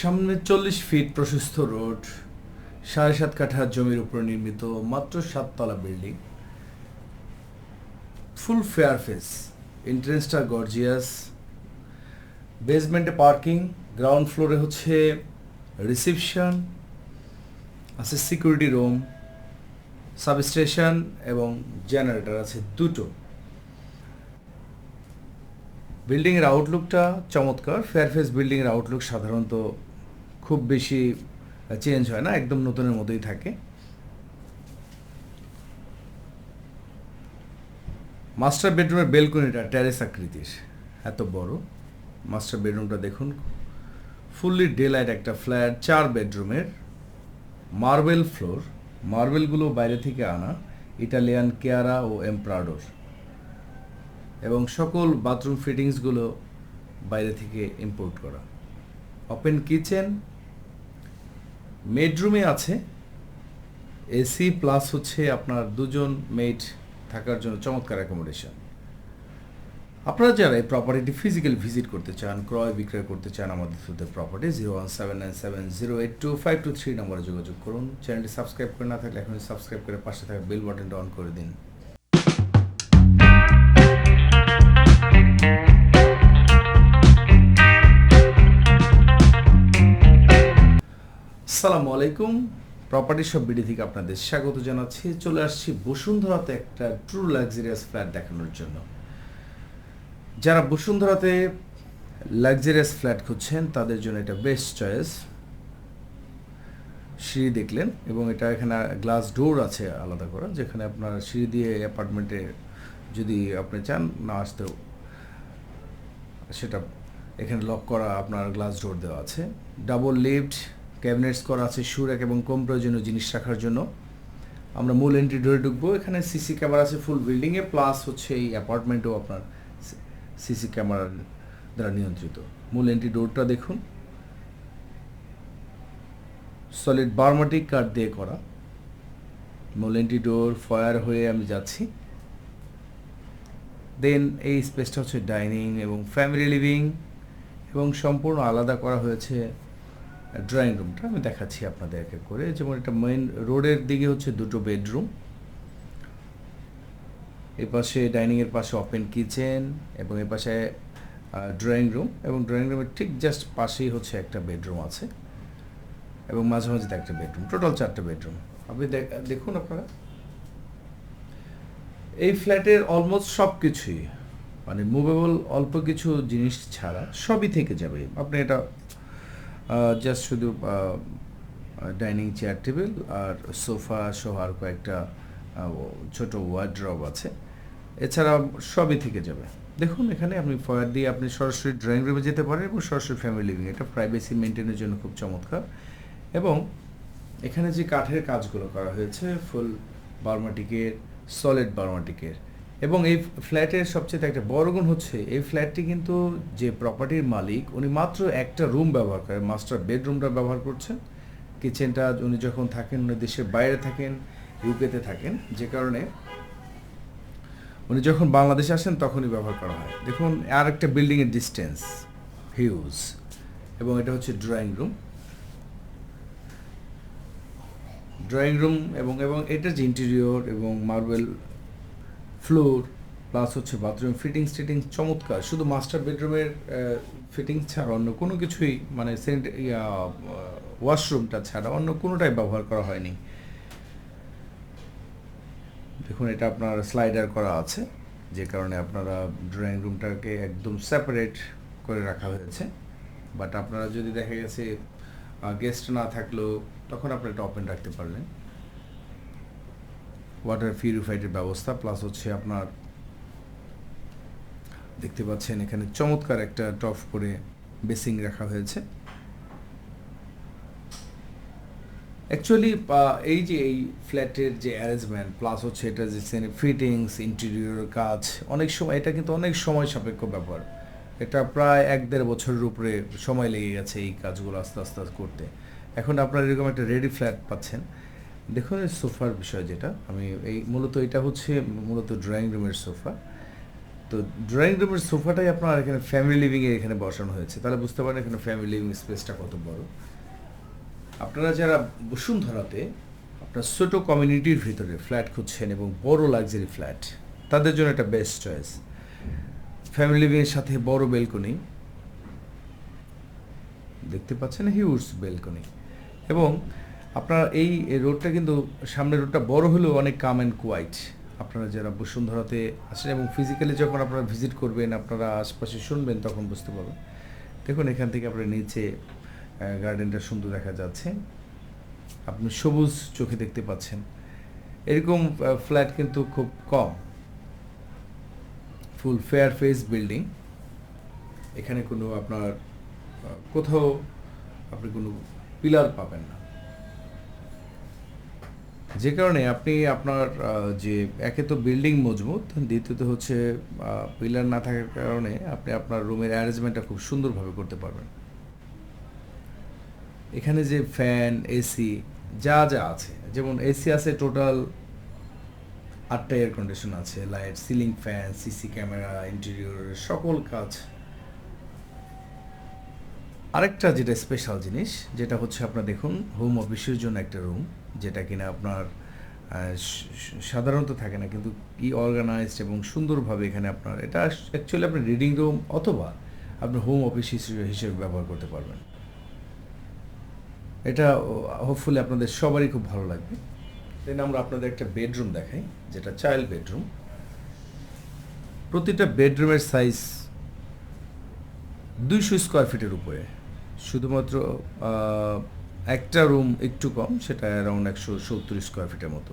সামনে চল্লিশ ফিট প্রশস্ত রোড, সাড়ে সাত কাঠা জমির উপর নির্মিত মাত্র সাততলা বিল্ডিং ফুল ফেয়ার ফেস এন্ট্রেন্সটা গর্জিয়াস বেসমেন্টে পার্কিং গ্রাউন্ড ফ্লোরে হচ্ছে রিসিপশন আছে সিকিউরিটি রুম সাবস্টেশন এবং জেনারেটর আছে দুটো। বিল্ডিংয়ের আউটলুকটা চমৎকার। ফেয়ারফেস বিল্ডিংয়ের আউটলুক সাধারণত খুব বেশি চেঞ্জ হয় না, একদম নতুনের মতোই থাকে। মাস্টার বেডরুমের বেলকনিটা ট্যারেস আকৃতির, এত বড়। মাস্টার বেডরুমটা দেখুন ফুললি ডেলাইট একটা ফ্ল্যাট চার বেডরুমের মার্বেল ফ্লোর মার্বেলগুলো বাইরে থেকে আনা ইটালিয়ান কেয়ারা ও এমপ্রাডোর এবং সকল বাথরুম ফিটিংসগুলো বাইরে থেকে ইম্পোর্ট করা। ওপেন কিচেন মেডরুমে আছে। এসি প্লাস হচ্ছে আপনার দুজন মেড থাকার জন্য চমৎকার অ্যাকোমোডেশন আপনারা যারা এই প্রপার্টিটি ফিজিক্যাল ভিজিট করতে চান, ক্রয় বিক্রয় করতে চান, আমাদের থ্রুতে property zero one seven nine seven zero eight two five two three নম্বরে যোগাযোগ করুন। চ্যানেলটি সাবস্ক্রাইব করে না থাকলে এখনই সাবস্ক্রাইব করে পাশে থাকা বেল বাটনটা অন করে দিন। আসসালামু আলাইকুম। প্রপার্টি সব বিডি থেকে আপনাদের স্বাগত জানাচ্ছি। চলে আসছি বসুন্ধরাতে একটা ট্রু লাক্সারিয়াস ফ্ল্যাট দেখানোর জন্য। যারা বসুন্ধরাতে লাক্সারিয়াস ফ্ল্যাট খুঁজছেন, তাদের জন্য এটা বেস্ট চয়েস সিঁড়ি দেখলেন এবং এটা এখানে গ্লাস ডোর আছে আলাদা করা, যেখানে আপনার সিঁড়ি দিয়ে অ্যাপার্টমেন্টে যদি আপনি চান না আসতেও সেটা এখানে লক করা আপনার গ্লাস ডোর দেওয়া আছে। ডাবল লিফট ক্যাবিনেটস করা আছে সুরেক এবং কম প্রয়োজনীয় জিনিস রাখার জন্য। আমরা মূল এন্ট্রি ডোরে ঢুকবো। এখানে সিসি ক্যামেরা আছে ফুল বিল্ডিংয়ে প্লাস হচ্ছে এই অ্যাপার্টমেন্টও আপনার সিসি ক্যামেরার দ্বারা নিয়ন্ত্রিত। মূল এন্ট্রি ডোরটা দেখুন। সলিড বার্মাটিক কাঠ দিয়ে করা। মূল এন্ট্রি ডোর ফয়ার হয়ে আমি যাচ্ছি। দেন এই স্পেসটা হচ্ছে ডাইনিং এবং ফ্যামিলি লিভিং এবং সম্পূর্ণ আলাদা করা হয়েছে ড্রয়িং রুমটা। আমি দেখাচ্ছি আপনাদের এক করে। যেমন এটা মেইন রোডের দিকে হচ্ছে দুটো বেডরুম। এ পাশে ডাইনিংয়ের পাশে ওপেন কিচেন এবং এ পাশে ড্রয়িং রুম এবং ড্রয়িং রুমের ঠিক জাস্ট পাশেই হচ্ছে একটা বেডরুম আছে এবং মাঝে মাঝে একটা বেডরুম। টোটাল চারটে বেডরুম। আপনি দেখুন আপনারা। এই ফ্ল্যাটের অলমোস্ট সব কিছুই মানে মুভেবল অল্প কিছু জিনিস ছাড়া সবই থেকে যাবে। আপনি এটা জাস্ট শুধু ডাইনিং চেয়ার টেবিল আর সোফা সহ আর কয়েকটা ছোট ওয়ার্ড্রব আছে। এছাড়া সবই থেকে যাবে। দেখুন, এখানে আপনি ফয়ার দিয়ে আপনি সরাসরি ড্রয়িং রুমে যেতে পারেন এবং সরাসরি ফ্যামিলি লিভিং এটা প্রাইভেসি মেনটেনের জন্য খুব চমৎকার। এবং এখানে যে কাঠের কাজগুলো করা হয়েছে ফুল বার্মাটিকের সলিড বার্মাটিকের এবং এই ফ্ল্যাটের সবচেয়ে একটা বড় গুণ হচ্ছে, এই ফ্ল্যাটটি কিন্তু যে প্রপার্টির মালিক, উনি মাত্র একটা রুম ব্যবহার করেন মাস্টার বেডরুমটা ব্যবহার করছেন। কিচেনটা উনি যখন থাকেন, উনি দেশের বাইরে থাকেন ইউকেতে থাকেন, যে কারণে উনি যখন বাংলাদেশে আসেন, তখনই ব্যবহার করা হয়। দেখুন আর একটা বিল্ডিংয়ের ডিস্টেন্স হিউজ এবং এটা হচ্ছে ড্রয়িং রুম ড্রয়িং রুম এবং এবং এটা যে ইন্টেরিয়র এবং মার্বেল ফ্লোর প্লাস হচ্ছে বাথরুম ফিটিংস টিটিংস চমৎকার। শুধু মাস্টার বেডরুমের ফিটিংস ছাড়া অন্য কোনো কিছুই মানে সেন্ট ওয়াশরুমটা ছাড়া অন্য কোনোটাই ব্যবহার করা হয়নি। দেখুন, এটা আপনার স্লাইডার করা আছে, যে কারণে আপনারা ড্রয়িং রুমটাকে একদম সেপারেট করে রাখা হয়েছে। বাট আপনারা যদি দেখা গেছে গেস্ট না থাকলেও তখন আপনি এটা ওপেন রাখতে পারলেন। ওয়াটার পিউরিফাইডের ব্যবস্থা প্লাস হচ্ছে আপনার দেখতে পাচ্ছেন এখানে চমৎকার একটা টফ করে বেসিং রাখা হয়েছে। অ্যাকচুয়ালি এই যে এই ফ্ল্যাটের যে অ্যারেঞ্জমেন্ট প্লাস হচ্ছে এটা যে ফিটিংস ইন্টেরিয়র কাজ, অনেক সময় এটা কিন্তু অনেক সময় সাপেক্ষ ব্যাপার। এটা প্রায় এক দেড় বছরের উপরে সময় লেগে গেছে এই কাজগুলো আস্তে আস্তে করতে। এখন আপনারা এরকম একটা রেডি ফ্ল্যাট পাচ্ছেন। দেখুন সোফার বিষয় যেটা, আমি এই মূলত এটা হচ্ছে মূলত ড্রয়িং রুমের সোফা। তো ড্রয়িং রুমের সোফাটাই আপনার এখানে ফ্যামিলি লিভিংয়ে এখানে বসানো হয়েছে। তাহলে বুঝতে পারেন এখানে ফ্যামিলি লিভিং স্পেসটা কত বড়। আপনারা যারা বসুন্ধরাতে আপনার ছোট কমিউনিটির ভিতরে ফ্ল্যাট খুঁজছেন এবং বড় লাক্সারি ফ্ল্যাট তাদের জন্য একটা বেস্ট চয়েস ফ্যামিলি লিভিংয়ের সাথে বড় বেলকনি দেখতে পাচ্ছেন হিউজ বেলকনি এবং আপনার এই রোডটা কিন্তু সামনের রোডটা বড় হলেও অনেক কাম অ্যান্ড কোয়াইট আপনারা যারা বসুন্ধরাতে আসেন এবং ফিজিক্যালি যখন আপনারা ভিজিট করবেন, আপনারা আশপাশে শুনবেন, তখন বুঝতে পারবেন। দেখুন, এখান থেকে আপনার নিচে গার্ডেনটা সুন্দর দেখা যাচ্ছে। আপনি সবুজ চোখে দেখতে পাচ্ছেন। এরকম ফ্ল্যাট কিন্তু খুব কম। ফুল ফেয়ার ফেস বিল্ডিং এখানে কোনো আপনার কোথাও আপনি কোনো পিলার পাবেন না। যে কারণে আপনি আপনার যে একে তো বিল্ডিং মজবুত, দ্বিতীয়ত হচ্ছে পিলার না থাকার কারণে আপনি আপনার রুমের অ্যারেঞ্জমেন্টটা খুব সুন্দরভাবে করতে পারবেন। এখানে যে ফ্যান এসি যা যা আছে, যেমন এসি আছে টোটাল আটটা এয়ার কন্ডিশন আছে light ceiling fan CC camera interior সকল কাজ আরেকটা যেটা স্পেশাল জিনিস, যেটা হচ্ছে আপনার দেখুন হোম অফিসের জন্য একটা রুম যেটা কিনা আপনার সাধারণত থাকে না, কিন্তু কি অর্গানাইজড এবং সুন্দরভাবে এখানে আপনার, এটা অ্যাকচুয়ালি আপনার রিডিং রুম অথবা আপনি হোম অফিস হিসেবে ব্যবহার করতে পারবেন। এটা হোপফুলি আপনাদের সবারই খুব ভালো লাগবে। দেন আমরা আপনাদের একটা বেডরুম দেখাই, যেটা চাইল্ড বেডরুম প্রতিটা বেডরুমের সাইজ দুইশো স্কোয়ার ফিটের উপরে। শুধুমাত্র একটা রুম একটু কম, সেটা অ্যারাউন্ড একশো সত্তর স্কোয়ার ফিটের মতো।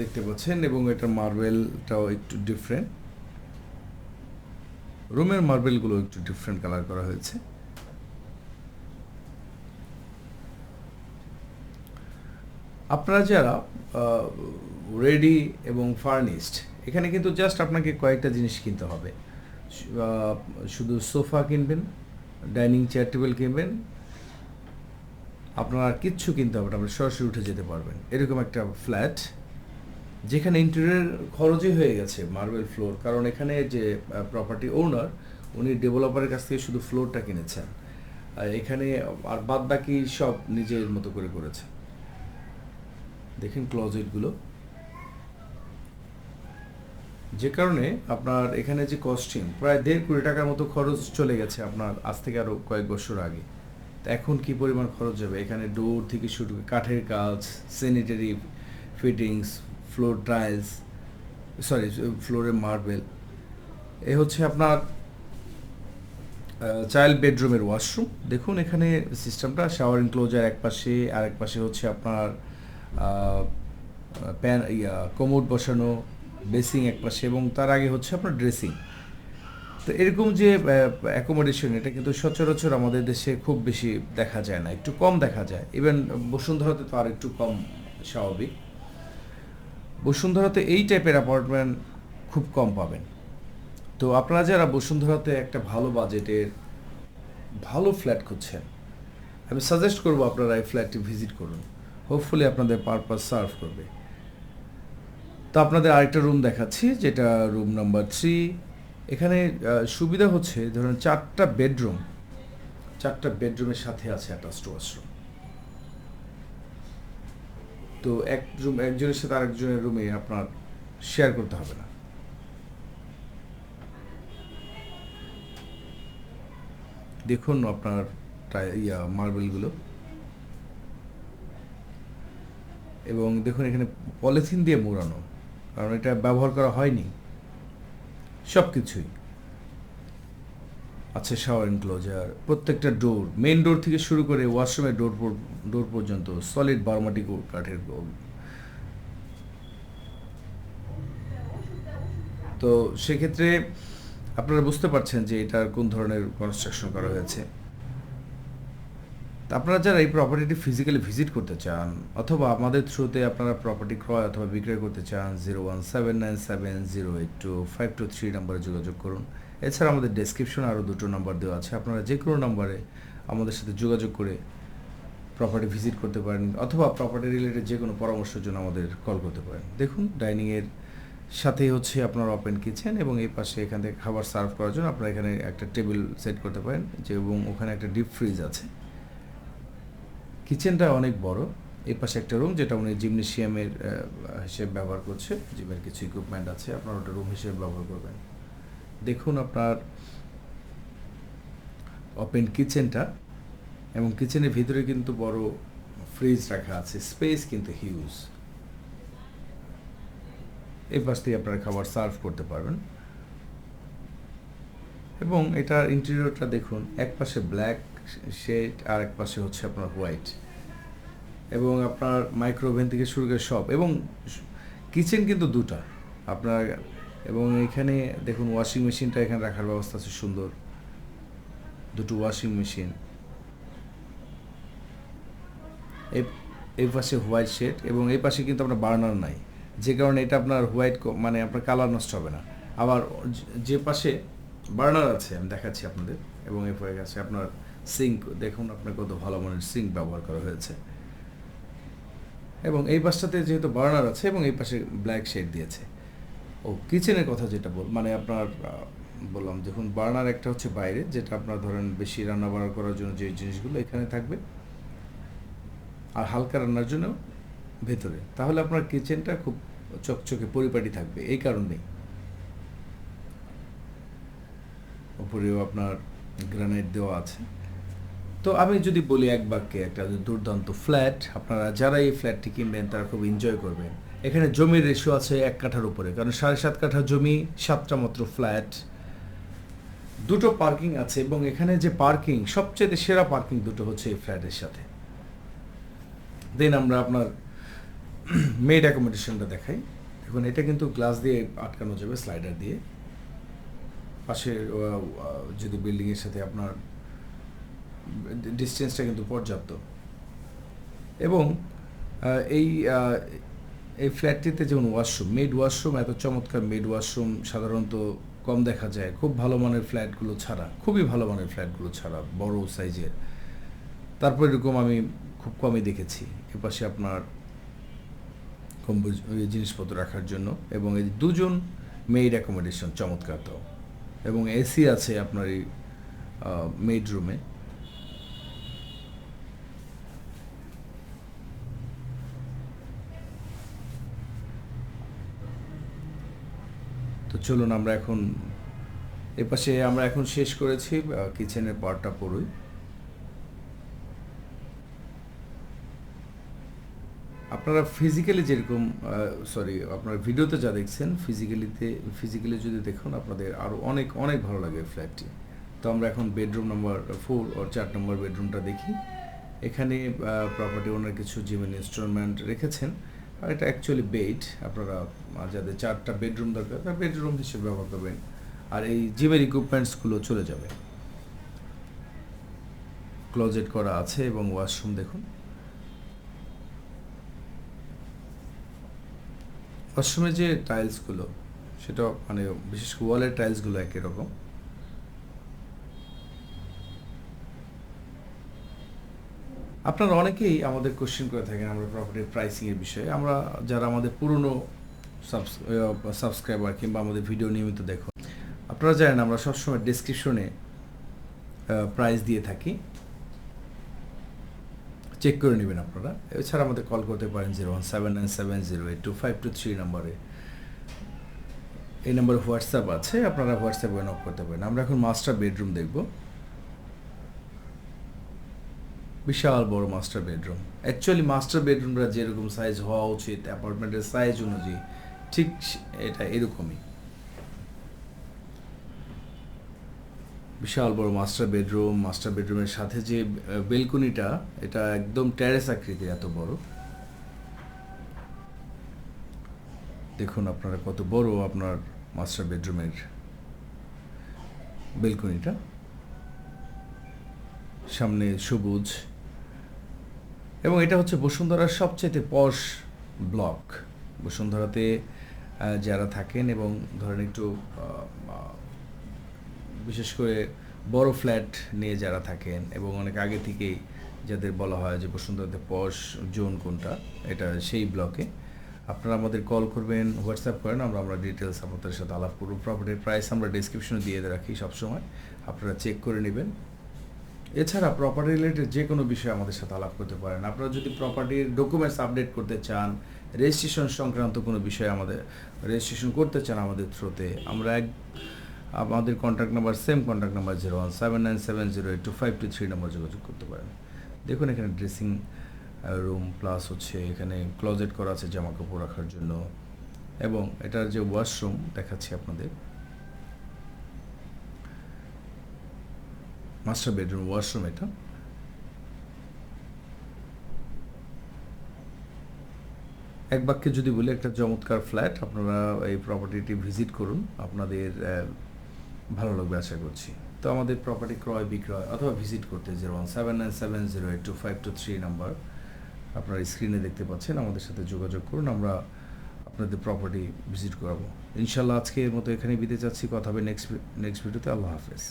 দেখতে পাচ্ছেন, এবং এটার মার্বেলটাও একটু ডিফারেন্ট রুমের মার্বেলগুলো একটু ডিফারেন্ট কালার করা হয়েছে। আপনারা যারা রেডি এবং ফার্নিশড এখানে কিন্তু জাস্ট আপনাকে কয়েকটা জিনিস কিনতে হবে। শুধু সোফা কিনবেন, ডাইনিং চেয়ার, টেবিল কিনবেন, আপনার আর কিচ্ছু কিনতে হবে না, আপনি সরাসরি উঠে যেতে পারবেন। এরকম একটা ফ্ল্যাট, যেখানে ইন্টেরিয়র খরচই হয়ে গেছে মার্বেল ফ্লোর, কারণ এখানে যে প্রপার্টি ওনার উনি ডেভেলপারের কাছ থেকে শুধু ফ্লোরটা কিনেছেন। আর এখানে আর বাদ বাকি সব নিজের মতো করে করেছে। দেখেন ক্লজেটগুলো যে কারণে আপনার এখানে যে কস্টিং প্রায় দেড় কোটি টাকার মতো খরচ চলে গেছে আপনার আজ থেকে আরও কয়েক বছর আগে। তো এখন কি পরিমাণ খরচ যাবে এখানে ডোর থেকে শুরু করে কাঠের কাজ sanitary fittings floor tiles sorry ফ্লোরে মার্বেল এ হচ্ছে আপনার চাইল্ড বেডরুমের ওয়াশরুম দেখুন এখানে সিস্টেমটা শাওয়ার ইনক্লোজার এক পাশে আর এক পাশে হচ্ছে আপনার প্যান ইয়া কোমোড বসানো বেসিং এক পাশে এবং তার আগে হচ্ছে আপনার ড্রেসিং। তো এরকম যে অ্যাকোমোডেশন এটা কিন্তু সচরাচর আমাদের দেশে খুব বেশি দেখা যায় না, একটু কম দেখা যায়। ইভেন বসুন্ধরাতে তো আর একটু কম স্বাভাবিক। বসুন্ধরাতে এই টাইপের অ্যাপার্টমেন্ট খুব কম পাবেন। তো আপনারা যারা বসুন্ধরাতে একটা ভালো বাজেটের, ভালো ফ্ল্যাট খুঁজছেন, আমি সাজেস্ট করব আপনারা এই ফ্ল্যাটটি ভিজিট করুন। হোপফুলি আপনাদের পারপাস সার্ভ করবে। তো আপনাদের আরেকটা রুম দেখাচ্ছি, যেটা রুম নাম্বার থ্রি এখানে সুবিধা হচ্ছে, ধরুন চারটা বেডরুম চারটা বেডরুমের সাথে আছে অ্যাটাচড ওয়াশরুম তো এক রুম একজনের সাথে আরেকজনের রুমে আপনার শেয়ার করতে হবে না। দেখুন আপনার ইয়া মার্বেলগুলো এবং দেখুন এখানে পলিথিন দিয়ে মোড়ানো। কারণ এটা ব্যবহার করা হয়নি। সব কিছুই আছে শাওয়ার এনক্লোজার প্রত্যেকটা ডোর মেন ডোর থেকে শুরু করে ওয়াশরুমের ডোর ডোর পর্যন্ত সলিড বার্মাটি কাঠের তো সেক্ষেত্রে আপনারা বুঝতে পারছেন যে এটার কোন ধরনের কনস্ট্রাকশন করা হয়েছে। আপনারা যারা এই প্রপার্টিটি ফিজিক্যালি ভিজিট করতে চান, অথবা আমাদের থ্রুতে আপনারা প্রপার্টি ক্রয় অথবা বিক্রয় করতে চান zero one seven nine seven zero eight two five two three নাম্বারে যোগাযোগ করুন। এছাড়া আমাদের ডেসক্রিপশনে আরও দুটো নাম্বার দেওয়া আছে। আপনারা যে কোনো নাম্বারে আমাদের সাথে যোগাযোগ করে প্রপার্টি ভিজিট করতে পারেন, অথবা প্রপার্টি রিলেটেড যে কোনো পরামর্শের জন্য আমাদের কল করতে পারেন। দেখুন ডাইনিংয়ের সাথেই হচ্ছে আপনার ওপেন কিচেন এবং এই পাশে এখান থেকে খাবার সার্ভ করার জন্য আপনারা এখানে একটা টেবিল সেট করতে পারেন, যে এবং ওখানে একটা ডিপ ফ্রিজ আছে। কিচেনটা অনেক বড়। এই পাশে একটা রুম যেটা উনি জিমনেশিয়ামের হিসেবে ব্যবহার করছে। জিমের কিছু ইকুইপমেন্ট আছে, আপনার ওটা রুম হিসেবে ব্যবহার করবেন। দেখুন আপনার ওপেন কিচেনটা এবং কিচেনের ভিতরে কিন্তু বড় ফ্রিজ রাখা আছে স্পেস কিন্তু হিউজ এই পাশ থেকে আপনারা খাবার সার্ভ করতে পারবেন। এবং এটার ইন্টেরিয়রটা দেখুন এক পাশে ব্ল্যাক শেড আর এক পাশে হচ্ছে আপনার হোয়াইট। এবং আপনার মাইক্রোওভেন থেকে শুরু করে সব। এবং কিচেন কিন্তু দুটা। আপনার, এবং এখানে দেখুন ওয়াশিং মেশিনটা এখানে রাখার ব্যবস্থা আছে সুন্দর। দুটো ওয়াশিং মেশিন। এই পাশে হোয়াইট শেড এবং এই পাশে কিন্তু আপনার বার্নার নাই। যে কারণে এটা আপনার হোয়াইট মানে আপনার কালার নষ্ট হবে না। আবার যে- যে পাশে বার্নার আছে, আমি দেখাচ্ছি আপনাদের। এবং এরপরে আছে আপনার সিঙ্ক, দেখুন আপনার কত ভালো মানের সিঙ্ক ব্যবহার করা হয়েছে। এবং এই পাশটাতে যেহেতু বার্নার আছে এবং এই পাশে ব্ল্যাক শেড দিয়েছে। ও, কিচেনের কথা যেটা বল মানে আপনার বললাম, দেখুন, বার্নার একটা হচ্ছে বাইরে, যেটা আপনার ধরেন বেশি রান্না বান্না করার জন্য যে জিনিসগুলো এখানে থাকবে, আর হালকা রান্নার জন্য ভেতরে। তাহলে আপনার কিচেনটা খুব চকচকে পরিপাটি থাকবে, এই কারণেই উপরেও আপনার গ্রানাইট দেওয়া আছে। তো আমি যদি বলি এক বাক্যে একটা দুর্দান্ত ফ্ল্যাট আপনারা যারা এই ফ্ল্যাটটি কিনবেন তারা খুব এনজয় করবেন। এখানে জমির রেশিও আছে এক কাঠার উপরে কারণ সাড়ে সাত কাঠা জমি সাতটা মাত্র ফ্ল্যাট দুটো পার্কিং আছে এবং এখানে যে পার্কিং সবচেয়ে সেরা পার্কিং দুটো হচ্ছে এই ফ্ল্যাটের সাথে। দেন আমরা আপনার মেড অ্যাকোমোডেশনটা দেখাই। দেখুন এটা কিন্তু গ্লাস দিয়ে আটকানো যাবে স্লাইডার দিয়ে। পাশে আহ, আহ, যদি বিল্ডিংয়ের সাথে আপনার ডিস্টেন্সটা কিন্তু পর্যাপ্ত। এবং এই এই ফ্ল্যাটটিতে যেমন ওয়াশরুম মেড ওয়াশরুম এত চমৎকার মেড ওয়াশরুম সাধারণত কম দেখা যায়। খুব ভালো মানের ফ্ল্যাটগুলো ছাড়া, খুবই ভালো মানের ফ্ল্যাটগুলো ছাড়া, বড় সাইজের তারপর এরকম আমি খুব কমই দেখেছি, এপাশে আপনার কম জিনিসপত্র রাখার জন্য। এবং এই দুজন মেড অ্যাকোমোডেশন চমৎকার তো। এবং এসি আছে আপনার এই মেড রুমে চলুন আমরা এখন এপাশে আমরা এখন শেষ করেছি কিচেনের পার্টটা পুরোই আপনারা ফিজিক্যালি যেরকম সরি আপনারা ভিডিওতে যা দেখছেন ফিজিক্যালিতে ফিজিক্যালি যদি দেখুন, আপনাদের আরও অনেক অনেক ভালো লাগে ফ্ল্যাটটি তো আমরা এখন বেডরুম নাম্বার ফোর ও চার নম্বর বেডরুমটা দেখি। এখানে প্রপার্টি ওনার কিছু জিমের ইনস্টলমেন্ট রেখেছেন। আর এটা অ্যাকচুয়ালি বেড আপনারা যাদের চারটা বেডরুম দরকার, তারা বেডরুম হিসেবে ব্যবহার করবেন। আর এই জিমের ইকুইপমেন্টসগুলো চলে যাবে। ক্লোজেট করা আছে এবং ওয়াশরুম দেখুন। ওয়াশরুমে যে টাইলসগুলো সেটা মানে বিশেষ করে ওয়ালের টাইলসগুলো একই রকম। আপনারা অনেকেই আমাদের কোশ্চেন করে থাকেন আমরা প্রপার্টির প্রাইসিংয়ের বিষয়ে। আমরা যারা আমাদের পুরনো সাবস্ক্রাইবার কিংবা আমাদের ভিডিও নিয়মিত দেখুন, আপনারা জানেন আমরা সবসময় ডিসক্রিপশনে প্রাইস দিয়ে থাকি। চেক করে নেবেন আপনারা। এছাড়া আমাদের কল করতে পারেন zero one seven nine seven zero eight two five two three নম্বরে। এই নম্বরে হোয়াটসঅ্যাপ আছে, আপনারা হোয়াটসঅ্যাপে নক করতে পারেন। আমরা এখন মাস্টার বেডরুম দেখব। বিশাল বড় মাস্টার বেডরুম অ্যাকচুয়ালি মাস্টার বেডরুমটা যেরকম সাইজ হওয়া উচিত অ্যাপার্টমেন্টের সাইজ অনুযায়ী, ঠিক এটা এরকমই। বিশাল বড় মাস্টার বেডরুম মাস্টার বেডরুমের সাথে যে বেলকনিটা এটা একদম ট্যারেস আকৃতির এত বড়। দেখুন আপনারা কত বড় আপনার মাস্টার বেডরুমের বেলকনিটা সামনে সবুজ এবং এটা হচ্ছে বসুন্ধরার সবচেয়ে পশ ব্লক। বসুন্ধরাতে যারা থাকেন এবং ধরেন একটু বিশেষ করে বড় ফ্ল্যাট নিয়ে যারা থাকেন এবং অনেক আগে থেকেই যাদের বলা হয় যে বসুন্ধরাতে পশ জোন কোনটা, এটা সেই ব্লকে। আপনারা আমাদের কল করবেন, হোয়াটসঅ্যাপ করেন, আমরা আমরা ডিটেলস আপনাদের সাথে আলাপ করব। প্রপার্টির প্রাইস আমরা ডিসক্রিপশনে দিয়ে রাখি সবসময়। আপনারা চেক করে নেবেন। এছাড়া প্রপার্টি রিলেটেড যে কোনো বিষয়ে আমাদের সাথে আলাপ করতে পারেন। আপনারা যদি প্রপার্টির ডকুমেন্টস আপডেট করতে চান রেজিস্ট্রেশন সংক্রান্ত কোনো বিষয়ে আমাদের রেজিস্ট্রেশন করতে চান আমাদের থ্রুতে, আমরা এক, আমাদের contact number same contact number zero one seven nine seven zero eight two five two three number যোগাযোগ করতে পারেন। দেখুন, এখানে ড্রেসিং রুম প্লাস হচ্ছে এখানে ক্লোজেট করা আছে জামা কাপড় রাখার জন্য। এবং এটার যে ওয়াশরুম দেখাচ্ছি আপনাদের। মাস্টার বেডরুম ওয়াশরুম এটা। এক বাক্যে যদি বলি, একটা চমৎকার ফ্ল্যাট আপনারা এই প্রপার্টিটি ভিজিট করুন, আপনাদের ভালো লাগবে আশা করছি। তো আমাদের প্রপার্টি ক্রয়, বিক্রয় অথবা ভিজিট করতে zero one seven nine seven zero eight two five two three number. আপনারা স্ক্রিনে দেখতে পাচ্ছেন, আমাদের সাথে যোগাযোগ করুন, আমরা আপনাদের প্রপার্টি ভিজিট করাবো। ইনশাল্লাহ আজকে এর মতো এখানে বিতে যাচ্ছি কথা হবে নেক্সট নেক্সট ভিডিওতে আল্লাহ হাফেজ।